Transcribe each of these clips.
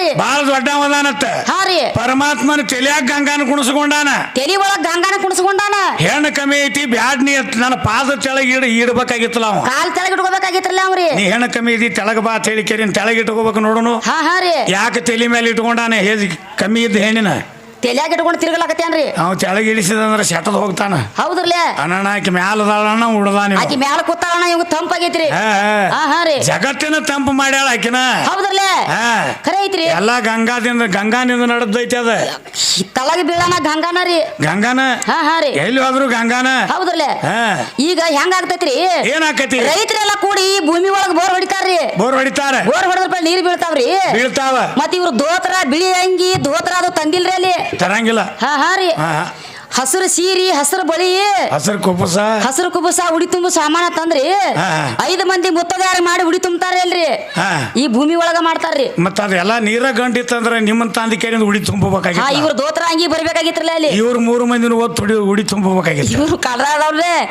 ರೀ ಬಾಳ ದೊಡ್ಡವದಾನತ್ತ ಹಾ ರೀ ಪರಮಾತ್ಮನ ತಲೆಯಾಗ ಗಂಗಾನ ಕುಣಿಸ್ಕೊಂಡಾನ. ತಲಿ ಒಳಗ್ ಗಂಗಾನ ಕುಣಿಸ್ಕೊಂಡಾನ? ಹೆಣ್ಣು ಕಮ್ಮಿ ಐತಿ ಬ್ಯಾಡ್ ನೀ ಅತ್ ನನ್ನ ಪಾದ ತೆಳಗ್ ಇಡ ಇಡ್ಬೇಕಾಗಿತ್ತಲ್ಲ ಅವ. ಕಾಲ್ ತೆಳಗ್ ಇಟ್ಕೋಬೇಕಾಗಿತ್ರಲ್ಲ ಅವ್ರಿ. ನೀ ಹೆಣ್ಣು ಕಮ್ಮಿ ಐತಿ ತೆಳಗ ಬಾ ಅಂತ ಹೇಳಿ ಕೇರಿ ತೆಳಗ್ ಇಟ್ಕೋಬೇಕು ನೋಡೋನು. ಹಾ ಹಾ ರೀ ಯಾಕೆ ತಲೆ ಮೇಲೆ ಇಟ್ಕೊಂಡಾನೆ ಹೇಜ್ ಕಮ್ಮಿ ಇದ್ದ ಹೆಣ್ಣಿನ? ತಲಿಯಾಗ ಇಟ್ಕೊಂಡು ತಿರುಗಲಾಕತ್ತೇನ್ರಿ ಅವ್ ತೆಳಗ್ ಇಳಿಸಿದಂದ್ರ ಶಟದ್ ಹೋಗ್ತಾನ. ಹೌದ್ರಲ್ಲೇ? ಅಣ್ಣ ಆಕಿ ಮ್ಯಾಲ ಅದಾಳಣ್ಣ ಉಡದಾನ ಆಕಿ ಮ್ಯಾಲ ಕೂತಾಳಣ ಇವ್ ತಂಪಾಗೈತ್ರಿ ಹಾ, ರೀ. ಜಗತ್ತಿನ ತಂಪು ಮಾಡ್ಯಾಳ ಆಕಿನ. ಹೌದ್ರಲ್ಲೇ? ಖರೆ ಐತ್ರಿ. ಎಲ್ಲಾ ಗಂಗಾದಿಂದ ಗಂಗಾನಿಂದ ನಡೆದೈತಿ ಅದ. ತಳಗ ಬೀಳಾನ ಗಂಗಾನ ರೀ. ಗಂಗಾನ? ಹಾ ಹಾ ರೀ. ಎಲ್ಲಿ ಹೋದ್ರು ಗಂಗಾನ? ಹೌದ್ರಲ್ಲೇ? ಈಗ ಹೆಂಗ ಆಗ್ತೈತ್ರಿ? ಏನಾಕತಿ ರೈತರೆಲ್ಲ ಕೂಡಿ ಭೂಮಿ ಒಳಗ್ ಬೋರ್ ಹೊಡಿತಾರ್ರಿ. ಬೋರ್ ಹೊಡಿತಾರ? ಬೋರ್ ಹೊಡೆದ್ರ ನೀರ್ ಬೀಳ್ತಾವ್ರಿ. ಬೀಳ್ತಾವ. ಮತ್ತ ಇವ್ರು ದೋತ್ರ ಬಿಳಿ ಅಂಗಿ ದೋತ್ರ ಅದು ತಂದಿಲ್ರಿ ಅಲ್ಲಿ. ತರಂಗಿಲ್ಲ. ಹಾ ಹಾ ರೀ. ಹಾ ಹಸಿರು ಸೀರಿ ಹಸಿರು ಬಳಿ ಹಸಿರು ಕುಪ್ಪಸ ಹಸಿರು ಕುಬಸ ಉಡಿ ತುಂಬ ಸಾಮಾನ ತಂದ್ರಿ. ಐದು ಮಂದಿ ಮುತ್ತಗಾರ ಮಾಡಿ ಉಡಿ ತುಂಬತಾರೆ ಅಲ್ರಿ. ಈ ಭೂಮಿ ಒಳಗ ಮಾಡ್ತಾರ್ರಿ. ಮತ್ತ ಅದೆಲ್ಲ ನೀರ ಗಂಟಿತ್ತಂದ್ರ ನಿಮ್ಮನ್ ತಂದಿ ಕೇರಿಂದ ಉಡಿ ತುಂಬಬೇಕಾಗಿ ತುಂಬಬೇಕಾಗಿತ್ತು ಇವ್ರ ದೋತ್ರ ಅಂಗಿ ಬರ್ಬೇಕಾಗಿತ್ತಲ್ಲ ಅಲ್ಲಿ. ಇವ್ರ ಮೂರು ಮಂದಿನ ಒತ್ತು ಉಡಿ ಉಡಿ ತುಂಬಬೇಕಾಗಿತ್ತು. ಇವ್ರು ಕಳ್ರ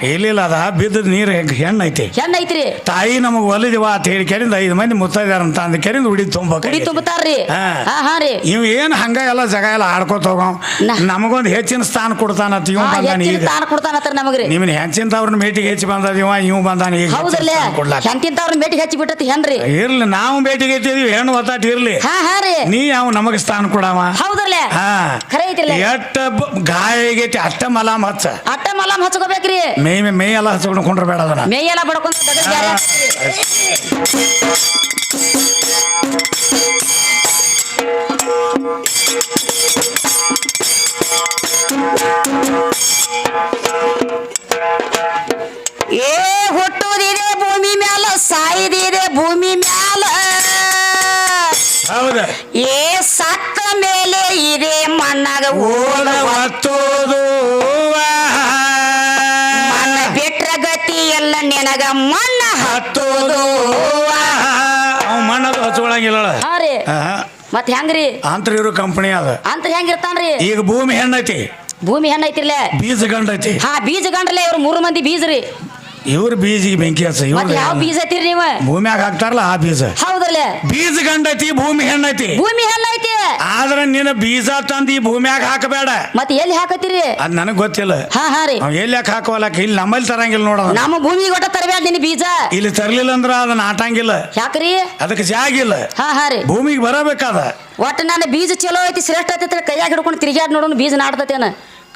ಇಲ್ಲ ಇಲ್ಲ ಅದ ಬಿದ್ದ ನೀರ್ ಹೆಣ್ಣ ಐತಿ. ಹೆಣ್ಣ ಐತ್ರಿ. ತಾಯಿ ನಮಗ್ ಒಲಿದಿವ ಅಂತ ಹೇಳಿ ಕೇರಿಂದ ಐದು ಮಂದಿ ಮುತ್ತಗಾರ ಅಂತ ಅಂದ ಕೇಳಿಂದ ಉಡಿ ಉಡಿ ತುಂಬಬೇಕಾಗಿತ್ತು. ತುಂಬತಾರ್ರಿ ಹಾ. ಹಾ ರೀ. ಇವ್ ಏನ್ ಹಂಗ ಎಲ್ಲ ಜಗ ಎಲ್ಲ ಆಡ್ಕೊತ ಹೋಗ ನಾ- ನಮಗೊಂದು ಹೆಚ್ಚಿನ ಸ್ಥಾನ ಕೊಡ್ತಾನತ್ ಇವ್ ಬಂದಾನ ಈಗ. ತಾನ ಕೊಡ್ತಾನತ್ರ ನಮಗ್ರಿ. ನಿಮ್ಮನ್ನ ಹೆಚ್ಚಿನ ಅವ್ರನ್ನ ಮೇಟಿಗೆ ಹೆಚ್ಚಿ ಬಂದದ ಇವ ಇವ್ ಬಂದಾನ ಈಗ ಹೌದಲ್ಲೇ? ಕೊಡ್ಲಾಕ. ಹೆಂತಿಂತವ್ರ ಮೇಟಿಗೆ ಹಚ್ಚಿ ಬಿಟ್ಟತಿ ಹೆಣ್ರಿ ಇರ್ಲಿ ನಾವು ಭೇಟಿ ಹೆಚ್ಚಿದ್ವಿ ಹೆಣ್ಣು ಒತ್ತಾಟ ಇರ್ಲಿ. ಹಾ ಹಾ ರೀ. ನೀ ಯಾವ ನಮಗ ಸ್ಥಾನ ಕೊಡವ. ಹೌದಲ್ಲೇ ಹಾ. ಖರೆ ಐತಿಲ್ಲ ಎಟ್ಟ ಗಾಯ ಆಗೈತಿ ಅಷ್ಟ ಮಲಾಮ್ ಹಚ್ಚ. ಅಟ್ಟ ಮಲಾಮ್ ಹಚ್ಕೋಬೇಕ್ರಿ. ಮೇ ಮೇ ಎಲ್ಲ ಹಚ್ಕೊಂಡು ಕುಂಡ್ರಬೇಡ ಅದನ್ನ. ಮೇಯೆಲ್ಲ ಬಡ್ಕೊಂಡ್ ಹಾ. ಬ್ಯಾರೆ ಆಗ್ತದ್ರಿ. ಏ ಹುಟ್ಟುದಿದೆ ಭೂಮಿ ಮ್ಯಾಲ ಸಾಯಿದಿದೆ ಭೂಮಿ ಮ್ಯಾಲ. ಹೌದ. ಏ ಸತ್ತ ಮೇಲೆ ಇದೆ ಮಣ್ಣಾಗ ಓದ ಹತ್ತೋದು ಒತ್ತೋದು ಮಣ್ಣ ಬಿಟ್ರ ಗತಿ ಎಲ್ಲ ನಿನಗ ಮಣ್ಣ ಹತ್ತೋದು ಮಣ್ಣದು ಹಚ್ಕೊಳಂಗಿಲ್ಲ ಹಾ ರೀ. ಮತ್ ಹೆಂಗ್ರಿ? ಅಂತರ ಇರೋ ಕಂಪನಿ ಅದ. ಅಂತ ಹೆಂಗಿರ್ತಾನ್ರಿ? ಈಗ ಭೂಮಿ ಹೆಣ್ಣೈತಿ. ಭೂಮಿ ಹೆಣ್ಣ ಐತಿರ್ಲೆ ಬೀಜ ಗಂಡೈತಿ ಹಾ ಬೀಜ ಗಂಡ್ರಲೆ ಇವ್ರು ಮೂರು ಮಂದಿ ಬೀಜ ರೀ ಇವ್ರ ಬೀಜಿಗೆ ಬೆಂಕಿ ಹಚ್ಚ ಮತ್ ಯಾವ ಇವ್ರ ಬೀಜ ಐತಿರಿ ನೀವ? ಭೂಮಿಯಾಗ ಹಾಕ್ತಾರಲ್ಲ ಆ ಬೀಜ. ಹೌದಲ್ಲೇ ಬೀಜ ಗಂಡೈತಿ ಭೂಮಿ ಹೆಣ್ಣೈತಿ. ಭೂಮಿ ಹೆಣ್ಣೈತಿ. ಆದ್ರ ನಿನ್ನ ಬೀಜ ತಂದು ಈ ಭೂಮಿಯಾಗ ಹಾಕಬೇಡ. ಮತ್ತೆ ಎಲ್ಲಿ ಹಾಕತ್ತೀರಿ? ಅದ್ ನನಗ್ ಗೊತ್ತಿಲ್ಲ. ಹಾ ಹಾ ರೀ. ಅವ್ ಎಲ್ಲಿ ಯಾಕೆ ಹಾಕುವಲ್ಲ ಇಲ್ಲಿ ನಮ್ಮಲ್ಲಿ ತರಂಗಿಲ್ಲ ನೋಡ ನಮ್ಮ ಭೂಮಿಗೆ ಒಟ್ಟ ತರಬೇಡ ನಿನ್ನ ಬೀಜ. ಇಲ್ಲಿ ತರ್ಲಿಲ್ಲ ಅಂದ್ರ ಅದನ್ನ ಆಟಂಗಿಲ್ಲ ಯಾಕ್ರಿ? ಅದಕ್ಕೆ ಜಾಗಿಲ್ಲ ಹಾ ಹಾ ರೀ. ಭೂಮಿಗೆ ಬರಬೇಕಾದ. ಒಟ್ಟ ನನ್ನ ಬೀಜ ಚಲೋ ಐತಿ ಶ್ರೇಷ್ಠ ಐತಿ ಕೈಯಾಗ ಹಿಡ್ಕೊಂಡು ತಿರುಗಾಡ್ ನೋಡೋಣ ಬೀಜ ನಾಡ್ತತೇನ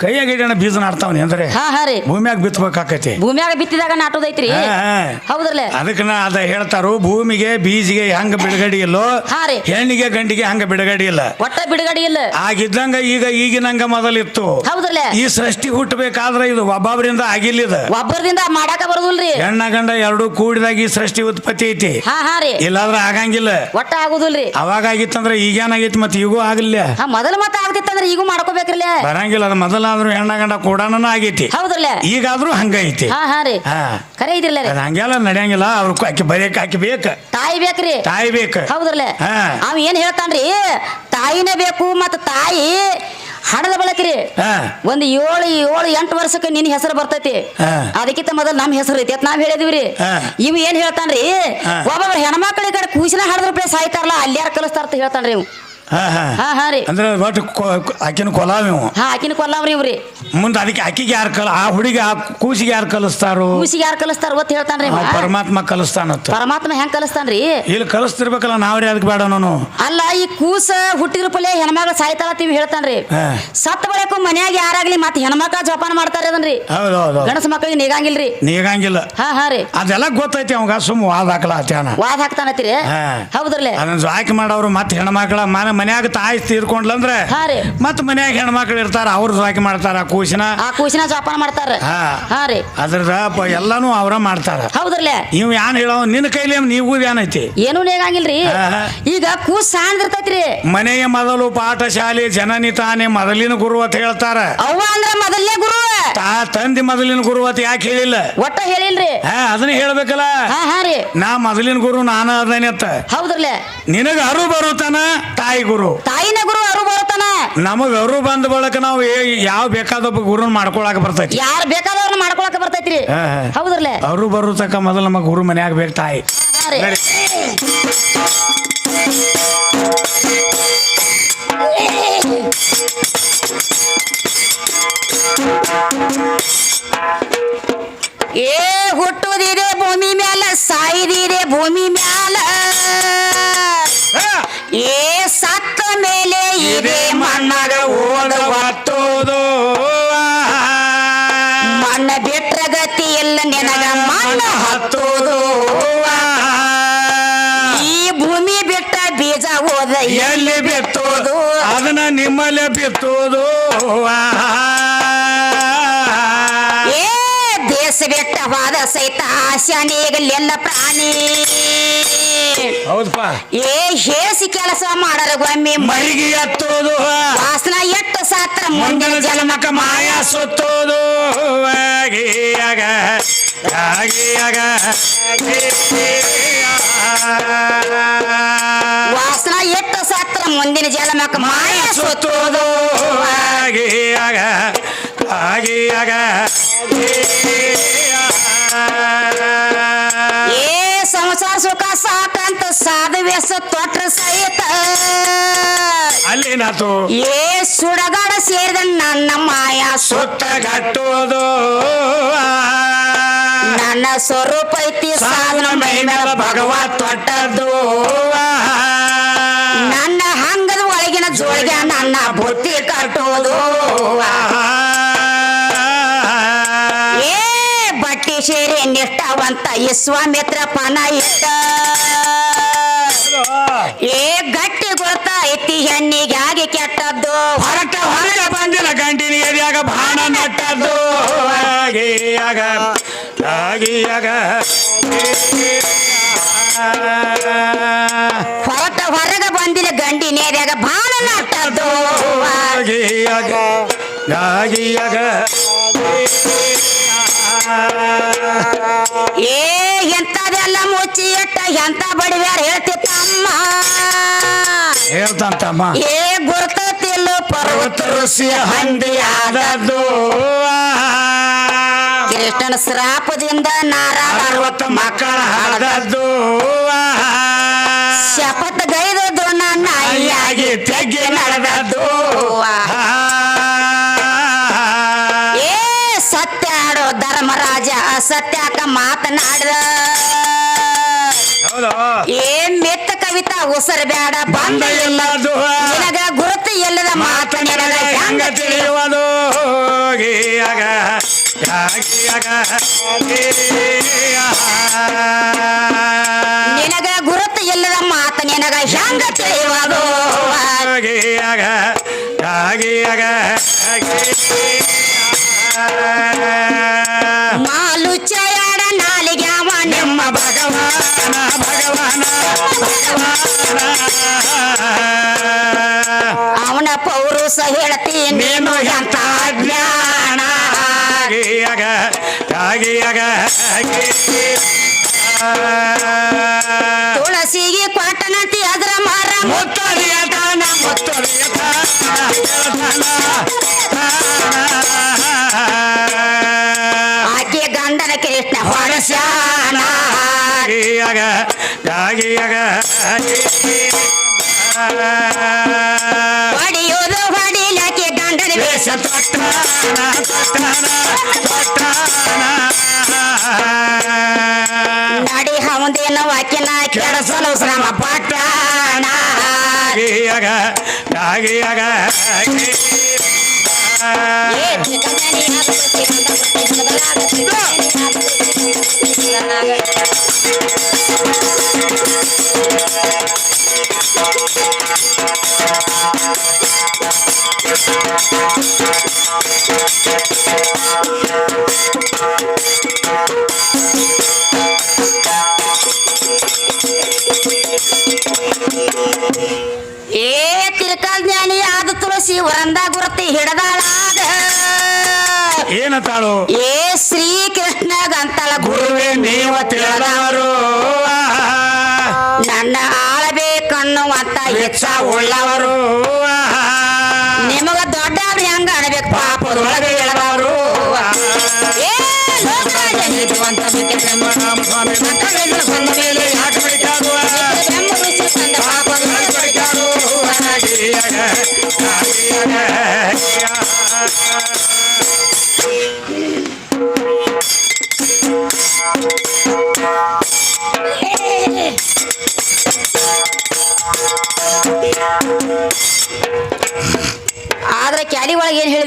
ಕೈಯಾಗ ಹಿಡಿಯೋಣ ಬೀಜ ನಾಡ್ತಾವನಿ ಅಂದ್ರೆ ಹಾ ಹಾ ರೀ. ಭೂಮಿಯಾಗ ಬಿತ್ತಬೇಕಾಕತಿ ಭೂಮಿಯಾಗ ಬಿತ್ತಿದಾಗ ನಾಟೋದೈತ್ರಿ ಹೌದ್ರಲ್ಲ? ಅದಕ್ಕ ನಾ ಅದ ಹೇಳ್ತಾರು ಭೂಮಿಗೆ ಬೀಜಿಗೆ ಹೆಂಗ ಬಿಡುಗಡೆ ಇಲ್ಲೋ. ಹಾ ರೀ. ಹೆಣ್ಣಿಗೆ ಗಂಡಿಗೆ ಹಂಗ ಬಿಡುಗಡೆ ಇಲ್ಲ. ಒಟ್ಟ ಬಿಡುಗಡೆ ಇಲ್ಲ. ಆಗಿದ್ದಂಗ ಈಗ ಈಗಿನಂಗ ಮೊದಲಿತ್ತು. ಹೌದ್ರಲ್ಲೇ? ಈ ಸೃಷ್ಟಿ ಹುಟ್ಟಬೇಕಾದ್ರೆ ಇದು ಒಬ್ಬೊಬ್ಬರಿಂದ ಆಗಿಲ್ಲ ಇದು ಒಬ್ಬರದಿಂದ ಮಾಡಾಕ ಬರುದಿಲ್ರಿ. ಹೆಣ್ಣ ಗಂಡ ಎರಡು ಕೂಡಿದಾಗ ಈ ಸೃಷ್ಟಿ ಉತ್ಪತ್ತಿ ಐತಿ. ಹಾ ಹಾ ರೀ. ಇಲ್ಲಾಂದ್ರೆ ಆಗಂಗಿಲ್ಲ. ಒಟ್ಟ ಆಗುದಿಲ್ರಿ. ಅವಾಗ ಆಗಿತ್ತಂದ್ರೆ ಈಗೇನಾಗೈತಿ ಮತ್ತೆ ಈಗೂ ಆಗಲಿಲ್ಲ. ಮೊದಲ ಮತ್ತ ಆಗದಿತ್ತಂದ್ರೆ ಈಗೂ ಮಾಡ್ಕೋಬೇಕ್ರಿ ಬರಂಗಿಲ್ಲ ಅದು ಮೊದಲಾದ್ರೂ ಹೆಣ್ಣ ಗಂಡ ಕೂಡಾನ ಆಗೈತಿ. ಹೌದ್ರಲ್ಲೇ? ಈಗಾದ್ರೂ ಹಂಗೈತಿ ಹಾ ಹಾ ರೀ. ಹಾ. ಖರೆ ಇದ್ರಲ್ಲ ರೀ. ಅದ್ ಹಂಗೆಲ್ಲ ನಡೆಯಂಗಿಲ್ಲ. ಅವ್ರು ಆಕಿ ಬರೆಯಕ್ ಆಕಿ ಬೇಕ. ತಾಯಿ ಬೇಕ್ರಿ ತಾಯಿ ಬೇಕ. ಹೌದ್ರಲ್ಲ? ಹಾ. ಅವ ಏನ್ ಹೇಳ್ತಾನ್ರಿ? ತಾಯಿನೇ ಬೇಕು ಮತ್ತ ತಾಯಿ ಹಣದ ಬಳಕ್ರಿ ಹಾ. ಒಂದ್ ಏಳು ಏಳು ಎಂಟು ವರ್ಷಕ್ಕೆ ನಿನ್ ಹೆಸರು ಬರ್ತೈತಿ. ಹಾ. ಅದಕ್ಕಿಂತ ಮೊದಲು ನಮ್ ಹೆಸರು ಐತಿ. ನಾವು ನಾವ್ ಹೇಳಿದಿವ್ರಿ ಹಾ. ಇವ್ ಏನ್ ಹೇಳ್ತಾನ್ರಿ? ಹಾ. ಒಬ್ಬೊಬ್ರ ಹೆಣ್ಮಕ್ಳ ಕಡೆ ಕೂಸಿನ ಹಡದ್ರ ಪ್ಲೇಸ್ ಸಾಯ್ತಾರಲ್ಲ ಅಲ್ಲಿ ಯಾರು ಕಲಿಸ್ತಾರ ಅಂತ ಹೇಳ್ತಾನ್ರಿ ಇವ್. ಹಾ ಹಾ. ಹಾ ಹಾ ರೀ. ಅಂದ್ರೆ ಒಟ್ಟು ಆಕಿನ ಕೊಲಾವ್ ಹಾ ಆಕಿನ ಕೊಲ್ಲಾವ್ರಿ ಇವ್ರಿ. ಮುಂದೆ ಅದಕ್ಕೆ ಆಕಿಗೆ ಯಾರು ಕಲ ಆ ಹುಡುಗಿ ಆ ಕೂಸಿಗೆ ಯಾರು ಕಲಿಸ್ತಾರೋ? ಕೂಸಿಗೆ ಯಾರು ಕಲಿಸ್ತಾರ ಗೊತ್ತ ಹೇಳ್ತಾನ್ರಿ ಇವ. ಪರಮಾತ್ಮ ಕಲಿಸ್ತಾನತ್ತ ಪರಮಾತ್ಮ ಹೆಂಗ್ ಕಲಿಸ್ತಾನ್ರಿ? ಇಲ್ಲಿ ಕಲಿಸ್ತಿರ್ಬೇಕಲ್ಲ ನಾವ್ರಿ ಅದಕ್ಕೆ ಬೇಡ ನಾನು. ಅಲ್ಲ ಈ ಕೂಸ ಹುಟ್ಟಿದ್ರ ಪಲ್ಲೆ ಹೆಣ್ಮಗಳ ಸಾಯ್ತಾಳ ತಿವಿ ಹೇಳ್ತಾನ್ರಿ. ಹಾ. ಸತ್ತ ಬಳಿಕ ಮನ್ಯಾಗ ಯಾರಾಗ್ಲಿ ಮತ್ತೆ ಹೆಣ್ಮಕ್ಳ ಜೋಪಾನ ಮಾಡ್ತಾರ ಅದನ್ರಿ. ಹೌದು ಹೌದು ಗಣಸ ಮಕ್ಕಳಿಗೆ ನೀಗಂಗಿಲ್ರಿ. ನೀಗಂಗಿಲ್ಲ. ಹಾ ಹಾ ರೀ. ಅದೆಲ್ಲ ಗೊತ್ತೈತಿ ಅವಾಗ ಸುಮ್ಮ ವಾದ ಹಾಕಲ ವಾದ ಹಾಕ್ತಾನತ್ತೀರಿ. ಹಾ. ಹೌದ್ರಲ್ಲೇ? ಅದನ್ನ ಜಾಕಿ ಮಾಡೋರು ಮತ್ತೆ ಹೆಣ್ಮಕ್ಳ ಮನೆ ಮನ್ಯಾಗ ತಾಯಿ ತೀರ್ಕೊಂಡ್ಲಂದ್ರ ಮತ್ ಮನ್ಯಾಗ ಹೆಣ್ಮಕ್ಳು ಇರ್ತಾರ ಅವ್ರು ಸಾಕಿ ಮಾಡ್ತಾರ ಕೂಸಿನ? ಆ ಕೂಸಿನ ಜೋಪಾನ ಮಾಡ್ತಾರ. ಹಾ. ರೀ. ಅದ್ರದ ಎಲ್ಲಾನು ಅವ್ರ ಮಾಡ್ತಾರ. ಹೌದ್ರಲ್ಲೇ? ಇವ್ ಏನ್ ಹೇಳೋ ನಿನ್ನ ಕೈಲಿ ನೀವು ಏನೈತಿ ಏನು ನೇಗಂಗಿಲ್ರಿ. ಈಗ ಕೂಸ್ ಸಾಂದಿರ್ತೈತ್ರಿ ಮನೆಯ ಮೊದಲು ಪಾಠಶಾಲೆ ಜನನಿ ತಾನೇ ಮೊದಲಿನ ಗುರು ಅಂತ ಹೇಳ್ತಾರ. ಅವ್ವ ಅಂದ್ರ ಮೊದಲನೇ ಗುರು. ತಾ ತಂದಿ ಮೊದಲಿನ ಗುರು ಅಂತ ಯಾಕೆ ಹೇಳಿಲ್ಲ? ಒಟ್ಟ ಹೇಳಿಲ್ರಿ. ಹಾ ಅದನ್ನ ಹೇಳ್ಬೇಕಲ್ಲ? ಹಾ ರೀ. ನಾ ಮೊದಲಿನ ಗುರು ನಾನು ಅದನ್ನ ಅಂತ. ಹೌದ್ರಲ್ಲೇ? ನಿನಗ ಅರು ಬರುತ್ತಾನ ತಾಯಿ ಗುರು. ತಾಯಿನ ಗುರು ಅವರು ಬರ್ತಾನೆ ನಮಗ್ ಅವರು ಬಂದ ಬಳಕ ನಾವು ಯಾವ ಬೇಕಾದ ಒಬ್ಬ ಗುರುನ ಮಾಡ್ಕೊಳಕ್ ಬರ್ತೈತಿ. ಯಾರು ಬೇಕಾದವ್ರನ್ನ ಮಾಡ್ಕೊಳಕ ಬರ್ತೈತ್ರಿ? ಹೌದ್ರಲ್ಲೇ? ಅವರು ಬರೋ ತಕ್ಕ ಮೊದಲು ನಮ್ಮ ಗುರು ಮನ್ಯಾಗ ಬೇಕು ತಾಯಿ. ಏ ಹುಟ್ಟುದಿದೆ ಭೂಮಿ ಮ್ಯಾಲ ಸಾಯಿದಿದೆ ಭೂಮಿ ಮ್ಯಾಲ. ಎಲ್ಲಿ ಬಿತ್ತೋದು ಅದನ್ನ ನಿಮ್ಮಲ್ಲೇ ಬಿತ್ತೋದು ಏ ದೇಶ ಬೆಟ್ಟವಾದ ಸಹಿತ ಆಶಾನಿಗಲ್ಲೆಲ್ಲ ಪ್ರಾಣಿ. ಹೌದಪ್ಪ. ಏ ಹೇಸಿ ಕೆಲಸ ಮಾಡರ ಒಮ್ಮೆ ಮರಿಗೆ ಎತ್ತೋದು ವಾಸನ ಎಟ್ಟು ಸಾತ್ರ ಮುಂದಿನ ಜಲಮಕ ಮಾಯ ಸುತ್ತೋದು ಆಗಿಯಾಗ ಆಗಿಯಾಗ ಮುಂದಿನ ಜಲಮಕ್ಕ ಮಾಯ ಸುತ್ತೋದು ಆಗಿಯಾಗ ಆಗಿಯಾಗ ಏ ಸಂಸಾರ ಸುಖ ಸಾಕಂತ ಸಾಧುವೆಸ ತೊಟ್ರ ಸಹಿತ. ಅಲ್ಲಿನದು ಏ ಸುಡಗಾಡ ಸೇರಿದ ನನ್ನ ಮಾಯ ಸುತ್ತ ಕಟ್ಟೋದು ನನ್ನ ಸ್ವರೂಪ ಐತಿ ಸಾಧನ ಮೈ ಭಗವ ಭಗವತ್ ತೊಟ್ಟದ್ದು. ಜೋಳಿಗೆ ನನ್ನ ಬುತ್ತಿ ಕಟ್ಟೋದು ಏ ಬಟ್ಟಿ ಸೇರಿ ನಿಷ್ಠಾವಂತ ವಿಶ್ವಾಮಿತ್ರ ಪನ ಇಟ್ಟ. ಏ ಗಟ್ಟಿ ಗೊತ್ತಾ ಇತ್ತಿ ಹೆಣ್ಣಿಗೆ ಆಗಿ ಕೆಟ್ಟದ್ದು. ಹೊರಟ ಹೊರಗ ಬಂದಿಲ್ಲ ಗಂಟಿನ ಏರಿಯಾಗ ಬಾಣ ನಟ್ಟದ್ದು. ಆಗಿಯಾಗ ಆಗಿಯಾಗ ಹೊರಟ ಹೊರಗ ಬಂದಿಲ್ಲ ಗಂಡಿ ನೇರ್ಯಾಗ ಬಾಳ ಆಗಿಯಾಗ ಆಗಿಯಾಗ ಏ ಎಂತದೆಲ್ಲ ಮುಚ್ಚಿ ಇಟ್ಟ ಎಂತ ಬಡಿವ್ಯಾರ ಹೇಳ್ತಿತ್ತಮ್ಮ ಹೇಳ್ತಂತಮ್ಮ ಏ ಗುರ್ತತಿಲ್ಲು ಪರ್ವತ ಪರ್ವತ ಋಷಿ ಹಂದಿ ಆದದ್ದು ಕೃಷ್ಣನ ಶ್ರಾಪದಿಂದ ನಾರಾಯಣ ಪರ್ವತ ಮಕ್ಕಳ ಆದದ್ದು ಶಪಥ ಗೈದದ್ದು ನನ್ನ ಅಯ್ಯಾಗಿ ಅಯ್ಯಾಗಿ ತೆಗ್ಗಿ ನಡೆದದ್ದು ಏ ಸತ್ಯ ಆಡೋ ಧರ್ಮರಾಜ ಅಸತ್ಯಾಕ ಮಾತನಾಡಿದ. ಏನ್ ಏ ಮೆತ್ತ ಕವಿತಾ ಉಸರ್ ಬೇಡ ಬಂದ ನಿನಗ ಗುರುತು ಇಲ್ಲದ ಮಾತ ನಿನಗ ಹೆಂಗ ಹೋಗಿ ತಿಳಿಯುವುದು? ಗೀಯಾಗ ನಿನಗ ಹೆಂಗ ತಿಳಿಯುವುದು ಗೀಯಾಗ ಯಾಗಿಯಾಗ ಮಾಲು ಚಯಾಡ ನಾಲಿಗೆ ಅವ ನಿಮ್ಮ ನಿಮ್ಮ ಭಗವಾನ ಭಗವಾನ ಅವನ ಪೌರುಷ ಹೇಳ್ತಿ ನೀನು ಎಂತ ಜ್ಞಾನ ಆಗಿಯಾಗ ಆಗಿಯಾಗ ತುಳಸಿಗೆ ಆಗಿಯಾಗ ಆಗಿಯಾಗ ಹೊಡಿಯೋದು ಹೊಡಿಲಕ್ಕೆ ಗಂಡನ ವೇಷ ತೊಟ್ಟಾನ ತೊಟ್ಟಾನ ತೊಟ್ಟಾನ ನಡಿ ಹೌದೇನ ವಾಕ್ಯನ ಕೆಡಸಲು ಶ್ರಮ ಪಟ್ಟಾನ ಆಗಿಯಾಗ ಆಗಿಯಾಗ ಏ ಚಿಕ್ಕಂದನಿ ಹತ್ತು ಚಿಕ್ಕಂದ ಚಿಕ್ಕಂದಲಾಗ ತುಳಸಿ ವರಂದ ಗುರುತಿ ಹಿಡದಾಳಾದ. ಏನತ್ತಾಳು ಏ ಶ್ರೀ ಕೃಷ್ಣಗಂತಳ ಗುರು ಗುರುವೇ ನೀವ ತಿಳಿದವರು. ನನ್ನ ಆಳಬೇಕನ್ನುವಂತ ಹೆಚ್ಚ ಉಳ್ಳವರು. ನಿಮಗ ದೊಡ್ಡವ್ರು ಹೆಂಗ ಅನ್ಬೇಕು. ಪಾಪದೊಳಗೆ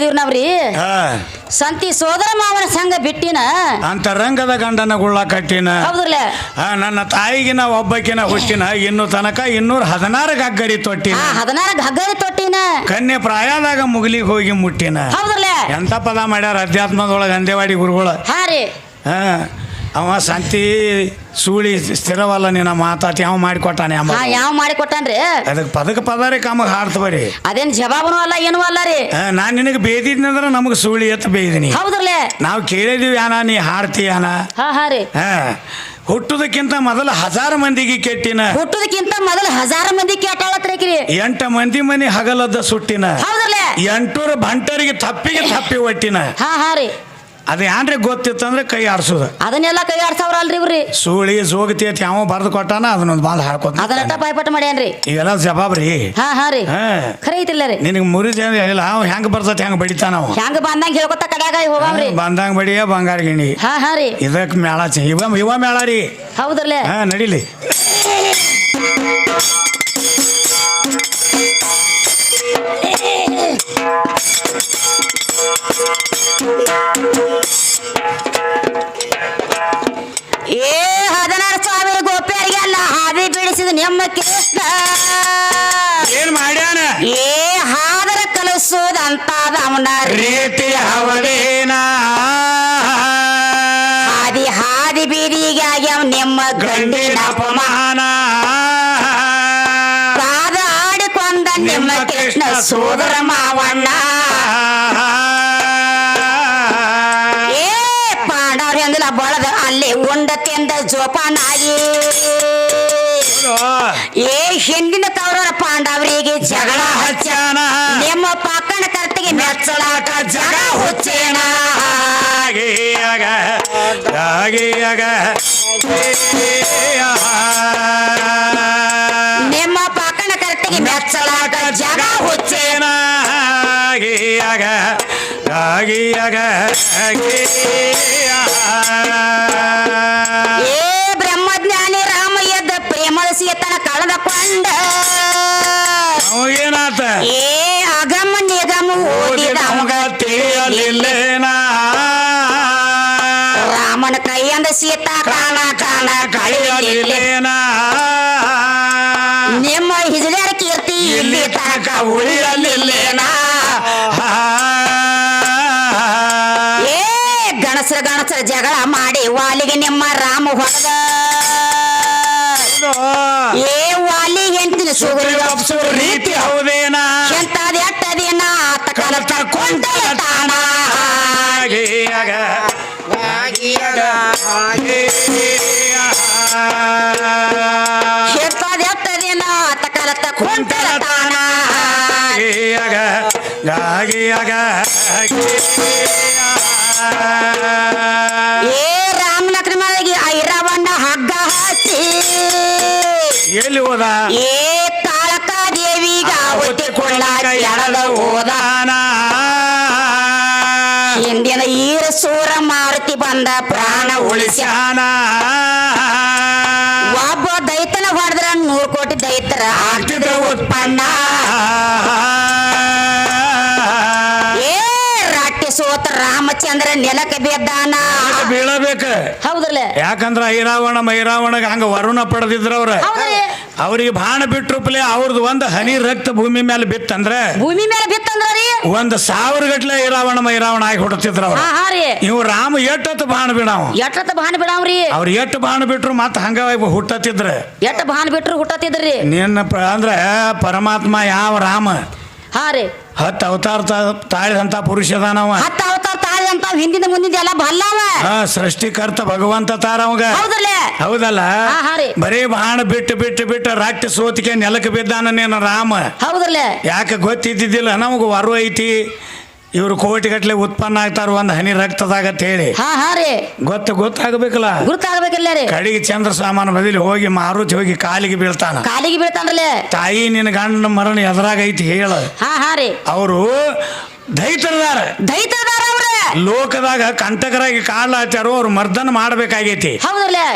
ಏನ್ ನಾವ್ರಿ ಸಂತಿ ಸೋದರ ಮಾವನ ಸಂಘ ಬಿಟ್ಟಿನ? ಅಂತರಂಗದ ಗಂಡನ ಗುಳ್ಳ ಕಟ್ಟಿನ. ಹೌದ್ರಲ್ಲ? ಆ, ನನ್ನ ತಾಯಿಗಿನ ಒಬ್ಬಕಿನ ಹುಟ್ಟಿನ. ಇನ್ನು ತನಕ ಇನ್ನೂರ ಹದಿನಾರು ಗಗ್ಗರಿ ತೊಟ್ಟಿನ. ಆ ಹದಿನಾರು ಗಗ್ಗರಿ ತೊಟ್ಟಿನ. ಕನ್ಯೆ ಪ್ರಾಯದಾಗ ಮುಗಿಲಿಗೆ ಹೋಗಿ ಮುಟ್ಟಿನ. ಹೌದ್ರಲ್ಲ? ಎಂತ ಪದ ಮಾಡ್ಯಾರ ಅಧ್ಯಾತ್ಮದೊಳಗೆ ಅಂದೇವಾಡಿ ಗುರುಗಳು? ಹಾ ರೀ. ಹಾ. ಅವ ಸಂತಿ ಸೂಳಿ ಸ್ಥಿರವಲ್ಲ ನಿನ್ನ ಮಾತಾತಿ ಅವ ಮಾಡಿಕೊಟ್ಟಾನೆ ಅಮ್ಮ ಹಾ ಯಾವ ಮಾಡಿ ಕೊಟ್ಟಾನ್ರಿ ಅದಕ್ಕೆ ಪದಕ ಪದಾರಿ ಕಾಮ ಹಾರ್ತ ಬರಿ. ಅದೇನ್ ಜವಾಬನು ಅಲ್ಲ ಏನೂ ಅಲ್ಲ ರೀ. ನಾನು ನಿನಗೆ ಬೇದಿದ್ನಂದ್ರೆ ನಮಗೆ ಸೂಳಿ ಎತ್ತ ಬೇಯ್ದಿನಿ ಹೌದ್ರಲ್ಲೇ? ನಾವು ಕೇಳಿದೀವಿ ಯಾನ ನೀ ಹಾಡ್ತೀಯಾನ ಹಾ ಹಾ ರೀ. ಹಾ ಹುಟ್ಟುದಕ್ಕಿಂತ ಮೊದಲು ಹಜಾರು ಮಂದಿಗೆ ಕೆಟ್ಟಿನ. ಹುಟ್ಟುದಕ್ಕಿಂತ ಮೊದಲು ಹಜಾರ ಮಂದಿ ಕೇಟಾಳತ್ರೇಕ್ರಿ ಎಂಟ ಮಂದಿ ಮನಿ ಹಗಲದ ಸುಟ್ಟಿನ. ಹೌದ್ರಲ್ಲೇ? ಎಂಟೂರು ಭಂಟರಿಗೆ ತಪ್ಪಿಗೆ ತಪ್ಪಿ ಒಟ್ಟಿನ. ಹಾ ಹಾ ರೀ. ಅದು ಏನ್ರಿ ಗೊತ್ತಿತ್ತಂದ್ರೆ ಕೈ ಆಡ್ಸೋದು. ಅದನ್ನೆಲ್ಲ ಕೈ ಆಡ್ಸವ್ರ ಸಾವಿರ ಅಲ್ರಿ ಇವ್ರಿ. ಸೂಳಿ ಸೋಗತಿ ಅಂತ ಯಾವ ಬರ್ದು ಕೊಟ್ಟಾನ ಅದನ್ನೊಂದು ಬಾಲ್ ಹಾಡ್ಕೊತ ಅದನ್ನ ಪಾಯ್ಪಟ್ ಮಾಡ್ಯಾನ್ರಿ. ಇವೆಲ್ಲ ಜವಾಬ್ರಿ. ಹಾ ಹಾ ರೀ. ಹಾ. ಖರೆ ಐತಿಲ್ಲ ರೀ. ನಿನಗೆ ಮುರಿದ ಹೇಳಿಲ್ಲ ಇಲ್ಲ ಅವ ಹೆಂಗ್ ಬರ್ತೈತಿ ಹೆಂಗ್ ಬಡಿತಾನ ಅವ. ಹೆಂಗ್ ಬಂದಂಗ ಹೇಳ್ಕೊತ ಕಡ್ಯಾಗ ಹೋಗಾವ್ರಿ. ಬಂದಂಗ ಬಡಿಯ ಬಂಗಾರ ಗಿಣಿ. ಹಾ ಹಾ ರೀ. ಇದಕ್ಕೆ ಮೇಳ ಇವ ಇವ ಮೇಳ ರೀ. ಹೌದ್ರಲ್ಲೇ. ಹಾ ನಡಿಲಿ. ಏ ಹದಿನಾರು ಸಾವಿರ ಗೋಪಿಯರಿಗೆಲ್ಲ ಹಾದಿ ಬಿಡಿಸಿದ ನಿಮ್ಮ ಕೃಷ್ಣ ಏನ್ ಮಾಡ್ಯಾನ? ಏ ಹಾದರ ಕಲಿಸೋದಂತ ಅವನ ರೀತಿ ಅವನೇನ ಹಾದಿ ಹಾದಿ ಬೀದಿಗಾಗಿ ಅವ್ ನಿಮ್ಮ ಗಂಡಿನ ಅಪಮಾನ. ಪಾದ ಆಡಿಕೊಂಡ ನಿಮ್ಮ ಕೃಷ್ಣ ಸೋದರ ಮಾವಣ್ಣ. ಅಲ್ಲಿ ಉಂಡ ತಿಂದ ಜೋಪಾನಾಗಿ ಏ ಹಿಂದಿನ ತವರ ಪಾಂಡವರಿಗೆ ಜಗಳ ಹಚ್ಚ. ಹಚ್ಚಾನ ನಿಮ್ಮ ಪಾಕಣ ಕರ್ತಿಗೆ ಮೆಚ್ಚಲಾಟ ಜಗ ಹುಚ್ಚೇಣ ನಿಮ್ಮ ಪಾಕಣ ಕರ್ತಿಗೆ ಮೆಚ್ಚಲಾಟ ಜಗ ಹುಚ್ಚೇಣ ಆಗಿಯಾಗ ಆಗಿಯಾಗ ಏ ಬ್ರಹ್ಮಜ್ಞಾನಿ ರಾಮ ಎದ್ದ ಪ್ರೇಮದ ಸೀತನ ಕಳೆದಕೊಂಡ ಏನಾತ ಏ ಅಗಮ ನಿಗಮ ಓದಿದ ತಿಳಿಯಲಿಲ್ಲೇನ? ರಾಮನ ಕೈಯಂದ ಸೀತಾ ಕಾಣ ಕಾಣ ಕಳೆಯಲಿಲ್ಲ. ಕಳಿಯಲಿಲ್ಲೇನ? ರೀತಿ ಹೌದೇನ? ಎಂತದ ಎಟ್ಟದಿನ? ಆತ ಕಾಲ ತಕೊಂಡಲ ತಾಣ ಆಗಿಯಾಗ ಎಂತದ ಎಟ್ಟದಿನ? ಆತ ಕಾಲ ತಕೊಂಡಲ ತಾಣ ಆಗಿಯಾಗ ಆಗಿಯಾಗ ಏ ರಾಮನಗರ ಮನೆಗೆ ಐರವಣ್ಣ ಹಗ್ಗ ಹಾಕಿ. ಎಲ್ಲಿ ಹೋದ? ಏ ಬಂದ ಪ್ರಾಣ ಉಳಿಸ ಉಳಿಸ್ಯಾನ ಒಬ್ಬ ದೈತನ ಹೊಡೆದ್ರ ನೂರು ಕೋಟಿ ದೈತರ ಹಾಕಿದ್ರ ಉತ್ಪನ್ನ. ಏ ರಾಟಿ ಸೋತ ರಾಮಚಂದ್ರ ನೆಲಕ್ಕೆ ಬಿದ್ದಾನ ಬೀಳಬೇಕ. ಹೌದ್ರಲ್ಲ? ಯಾಕಂದ್ರ ಐರಾವಣ ಮೈರಾವಣಗ ಹಂಗ ವರುಣ ಪಡೆದಿದ್ರ ಅವ್ರ. ಅವ್ರಿಗೆ ಬಾಣ ಬಿಟ್ರುಪ್ಲೆ ಅವ್ರದ್ದು ಒಂದು ಹನಿ ರಕ್ತ ಭೂಮಿ ಮೇಲೆ ಬಿತ್ತಂದ್ರೆ ಭೂಮಿ ಮೇಲೆ ರೀ ಒಂದ್ ಸಾವಿರ ಗಟ್ಲೆ ಇರಾವಣ ಮೈರಾವಣ ಆಗಿ ಹುಡುಕ್ತಿದ್ರ ಅವ್ರು. ಹಾ ಹಾ ರೀ. ಇವ್ ರಾಮ ಎಟ್ಟತ್ತು ಬಾಣ ಬಿಡಾವ? ಎಟ್ಟ ಬಾನ್ ಬಿಡಾವ್ರಿ? ಅವ್ರ ಎಟ್ಟು ಬಾಣ ಬಿಟ್ರು ಮತ್ತೆ ಹಂಗ ಹುಟ್ಟತ್ತಿದ್ರ. ಎಟ್ಟ ಬಾಣ ಬಿಟ್ರು ಹುಟ್ಟತಿದ್ರಿ ನಿನ್ನ ಪ್ರ- ಅಂದ್ರ ಪರಮಾತ್ಮ ಯಾವ ರಾಮ? ಹಾ ರೀ. ಹತ್ತು ಅವತಾರ ತಾ- ತಾಳಿದಂತ ಪುರುಷ ಅದಾನವ ಹತ್ತ ಅವತಾರ ತಾಳಿದಂತ ಹಿಂದಿನ ಮುಂದಿನ ಎಲ್ಲ ಬಲ್ಲವ ಹಾ ಸೃಷ್ಟಿಕರ್ತ ಭಗವಂತ ತಾರ ಅವಂಗ. ಹೌದಲ್ಲ ಹೌದಲ್ಲ? ಹಾ, ಹಾ ರೀ. ಬರೀ ಬಾಣ ಬಿಟ್ಟು ಬಿಟ್ಟು ಬಿಟ್ಟು ರಾಟ್ಟಿ ಸೋತಿಗೆ ನೆಲಕ್ಕೆ ಬಿದ್ದಾನ ನೀನು ರಾಮ. ಹೌದಲ್ಲ ಯಾಕೆ ಗೊತ್ತಿದ್ದಿದ್ದಿಲ್ಲ? ನಮಗ ವರ ಐತಿ. ಇವ್ರು ಕೋಟಿಗಟ್ಲೆ ಉತ್ಪನ್ನ ಆಗ್ತಾರ ಒಂದು ಹನಿ ರಕ್ತದಾಗ ಅಂತ ಹೇಳಿ. ಹಾ ಹಾ ರೀ. ಗೊತ್ತ ಗೊತ್ತಾಗಬೇಕಲ್ಲ? ಗೊತ್ತಾಗಬೇಕಲ್ಲ ರೀ. ಕಡೆಗೆ ಚಂದ್ರ ಸಾಮಾನು ಬದಲಿ ಹೋಗಿ ಮಾರುತಿ ಹೋಗಿ ಕಾಲಿಗೆ ಬೀಳ್ತಾನ. ಕಾಲಿಗೆ ಬೀಳ್ತಾನ್ರಲ್ಲ. ತಾಯಿ ನಿನ್ನ ಗಂಡನ ಮರಣ ಎದುರಾಗ ಐತಿ ಹೇಳ. ಹಾ ಹಾ ರೀ. ಅವರು ದೈತರದಾರ ದೈತದಾರ ಅವ್ರ. ಲೋಕದಾಗ ಕಂಟಕರಾಗಿ ಕಾಡ್ಲಾಚಾರು ಅವ್ರು ಮರ್ದನ ಮಾಡ್ಬೇಕಾಗೈತಿ.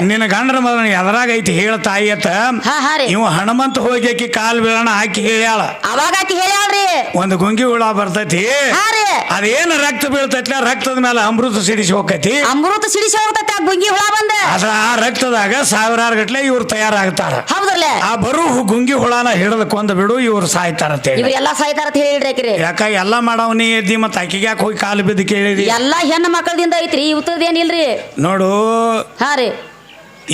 ನಿನ್ನ ಗಂಡನ ಮದನ ಎದರಾಗ ಐತಿ ಹೇಳ ತಾಯಿಯತ್ತ ಹಾ ಹಾ ರೀ. ಇವ ಹನುಮಂತ ಹೋಗಿ ಆಕಿ ಕಾಲ್ ಬೀಳಣ ಹಾಕಿ ಹೇಳ್ಯಾಳ. ಅವಾಗ ಆಕಿ ಹೇಳ್ಯಾಳ್ರಿ. ಒಂದು ಗುಂಗಿ ಹುಳ ಬರ್ತೈತಿ. ಹಾ ರೀ. ಅದೇನು ರಕ್ತ ಬೀಳ್ತೈತಿ ರಕ್ತದ ಮೇಲೆ ಅಮೃತ ಸಿಡಿಸಿ ಹೋಗತಿ ಅಮೃತ ಸಿಡಿಸಿ ಹೋಗ್ತೈತಿ ಆ ಗುಂಗಿ ಹುಳ ಬಂದ. ಅದ್ರ ಆ ರಕ್ತದಾಗ ಸಾವಿರಾರು ಗಟ್ಲೆ ಇವ್ರು ತಯಾರಾಗ್ತಾರ. ಹೌದಲ್ಲ ಆ ಬರು ಗುಂಗಿ ಹುಳನ ಹಿಡಿದು ಕೊಂದು ಬಿಡು ಇವ್ರು ಸಾಯ್ತಾರ ಅಂತೇಳಿ ಇವ್ರೆಲ್ಲಾ ಸಾಯ್ತಾರ ಅಂತ ಹೇಳಿಡ್ರಿ ಯಾಕ ಎಲ್ಲ ಮಾಡವ್ ನೀ ಎದ್ದಿ ಮತ್ತೆ ಆಕಿಗೆ ಯಾಕೆ ಹೋಗಿ ಕಾಲು ಬಿದ್ದು ಕೇಳಿದಿ? ಎಲ್ಲಾ ಹೆಣ್ಣು ಮಕ್ಕಳದಿಂದ ಐತ್ರಿ ಇವತ್ತದೇನಿಲ್ರಿ ನೋಡು ಹಾ ರೀ.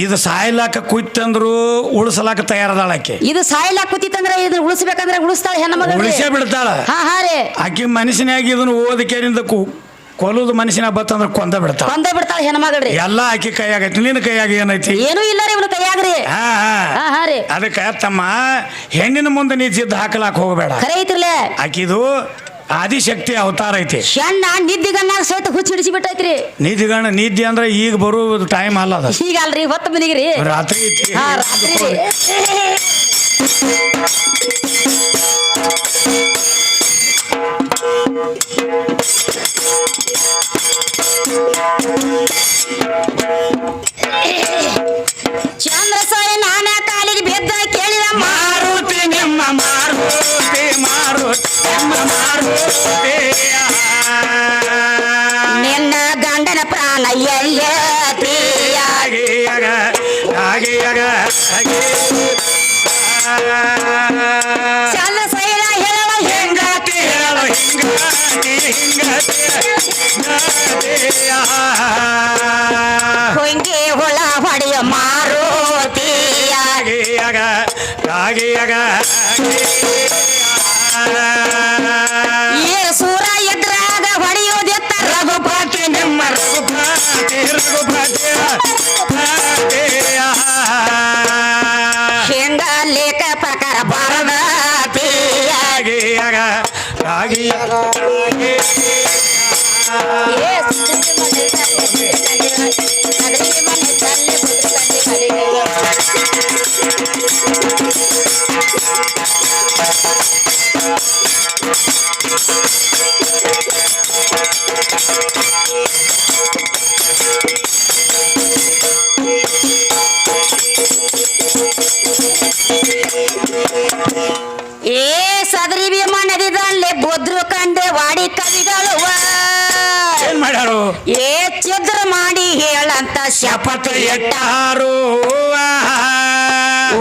ಇದು ಸಾಯ್ಲಾಕ ಕುಯ್ತಂದ್ರು ಉಳಿಸಲಾಕ ತಯಾರದಾಳ ಆಕೆ. ಇದು ಸಾಯ್ಲಾಕ ಕೂತಿತ್ತಂದ್ರೆ ಇದನ್ನ ಉಳಿಸ್ಬೇಕಂದ್ರೆ ಉಳಿಸ್ತಾಳ ಹೆಣ್ಣ ಮಗಳು ಉಳಿಸೇ ಬಿಡ್ತಾಳ. ಹಾ ಹಾ ರೀ. ಆಕಿ ಮನುಷ್ಯನಾಗಿ ಇದನ್ನು ಓದಿಕೆರಿಂದ ಕೊಲುದು ಮನುಷ್ಯನ ಬತ್ತಂದ್ರೆ ಕೊಂದ ಬಿಡ್ತಾಳ. ಕೊಂದ ಬಿಡ್ತಾಳ ಹೆಣ್ಣ ಮಗಳ್ರಿ. ಎಲ್ಲ ಆಕಿ ಕೈಯಾಗೈತಿ ನಿನ್ನ ಕೈಯಾಗ ಏನೈತಿ? ಏನೂ ಇಲ್ಲ ರೀ ಇವನು ಕೈಯಾಗ್ರಿ. ಹಾ ಹಾ. ಹಾ ಹಾ ರೀ. ಅದಕ್ಕೆ ತಮ್ಮ ಹೆಣ್ಣಿನ ಮುಂದೆ ನೀ ಜಿದ್ದ ಹಾಕಲಾಕ ಹೋಗಬೇಡ. ಖರೆ ಐತ್ರಿಲೆ. ಆಕಿದು ಆದಿಶಕ್ತಿ ಅವತಾರ ಐತಿ. ಶಣ್ಣ ನಿದ್ದಿಗನ್ನಾಗ ಸಹಿತ ಹುಚ್ಚ ಹಿಡಿಸಿ ಬಿಟ್ಟೈತ್ರಿ. ನಿಧಿಗಣ ನಿಧಿ ಅಂದ್ರೆ ಈಗ ಬರೋ ಟೈಮ್ ಅಲ್ಲ ಅದು. ಈಗ ಅಲ್ರಿ ಹೊತ್ತು ಮನಿಗ್ರಿ. ರಾತ್ರಿ ಐತಿ. ಹಾ ರಾತ್ರಿ. ಏ ಶಪಥ ಎಟ್ಟ ಎಟ್ಟಾರು.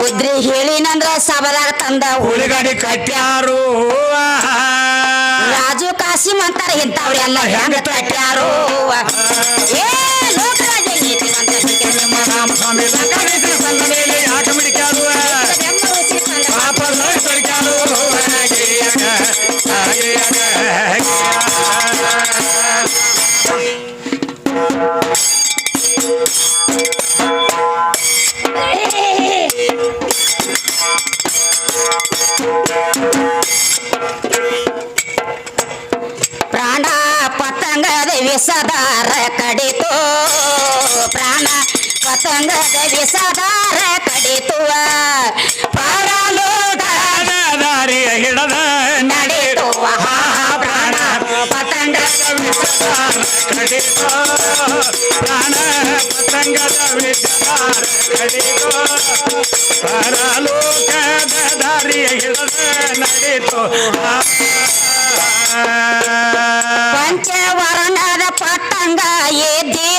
ಉದ್ರಿ ಹೇಳಿನಂದ್ರ ಸಬದಾಗ ತಂದ ಉಳಿ ಕಟ್ಟ್ಯಾರು. ರಾಜು ಕಾಸಿಮ್ ಅಂತಾರ ಇಂಥವ್ರೆಲ್ಲ ಹೆಂಗ ಕಟ್ಟ್ಯಾರು. ಏ ಲೋಕರಾಜ ನೀತಿವಂತ ನಿಮ್ಮ ರಾಮಸ್ವಾಮಿ ಪ್ರಾಣ ಪತಂಗದ ವಿಸದಾರ ಕಡಿತು. ಪ್ರಾಣ ಪತಂಗದ ವಿಸದಾರ ಕಡಿತುವ ಪರಲೋಕ ದಾರಿಯ ಹಿಡದ ನಡೆಯುವ ಪ್ರಾಣ ಪತಂಗ ಕಡಿತೋ ಪ್ರಾಣ ಪತಂಗದ ವಿಚಾರ ಕಡಿತೋ ಪರಲೋಕದ ದಾರಿಯ ಹಿಡದ ನಡೀತು ಪಂಚವರ್ಣದ ಪತಂಗ ಎದ್ದೀತುವ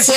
Yes,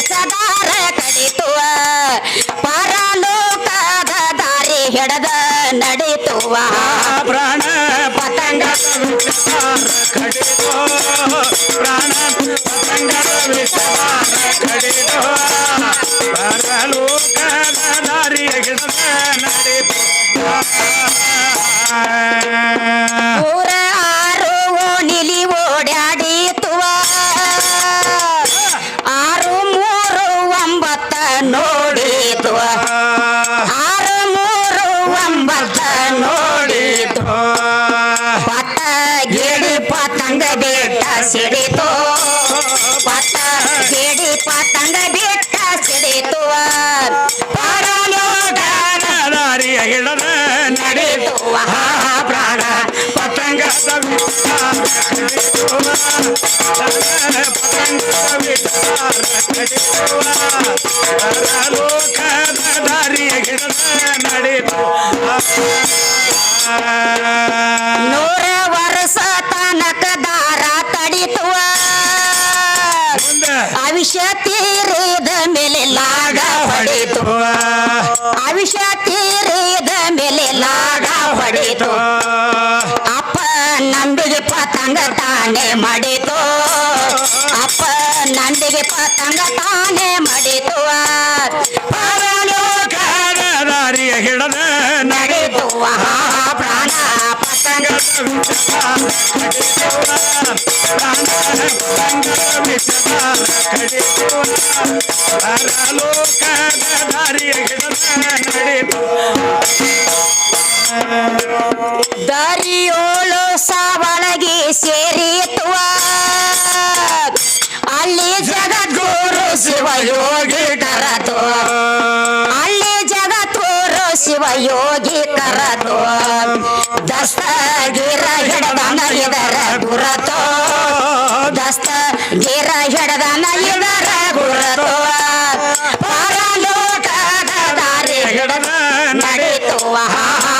ಪತಂಗದ ವಿಸದಾರ ಕಡಿತು ಪರಲೋಕದ ದಾರಿ ಹಿಡದ ನಡಿತುವ. ಪ್ರಾಣ ಪತಂಗ ಪತಂಗ ಬಿಟ್ಟ ಸಿಡಿತುವ ದಾರಿಯ ಗಿಡದ ನಡೆಯುವ ಪ್ರಾಣ ಕಡಿದು ಪರಲೋಕದ ದಾರಿಯ ಗಿಡದ ನಡೆದು ನಂಬಿಗೆ ಪತಂಗ ತಾನೆ ಮಾಡಿತು ಪರಲೋಕದ ದಾರಿಯ ಗಿಡದ ನಡೆದು ನಡೆದು ಆ ಪ್ರಾಣ ಪತಂಗ ಪರಲೋಕದ ದಾರಿಯ ಗಿಡದ ನಡೆದು ದರಿಯೋಳು ಸಾವಳಗಿ ಸೇರಿತುವ ಶಿವಯೋಗಿ ಕರತು ಅಲ್ಲಿ ಜಗದ್ಗುರು ಶಿವಯೋಗಿ ಕರತು ದಸ್ತಗಿರ ಹಿಡದನ ಇದರ ಗುರತು ದಸ್ತಗಿರ ಹಿಡದನ ಇದರ ಗುರತು ಪರಲೋಕದ ದಾರಿ ಹಿಡದ ನಡೆತು ಆ ಪ್ರಾಣ ಪತಂಗ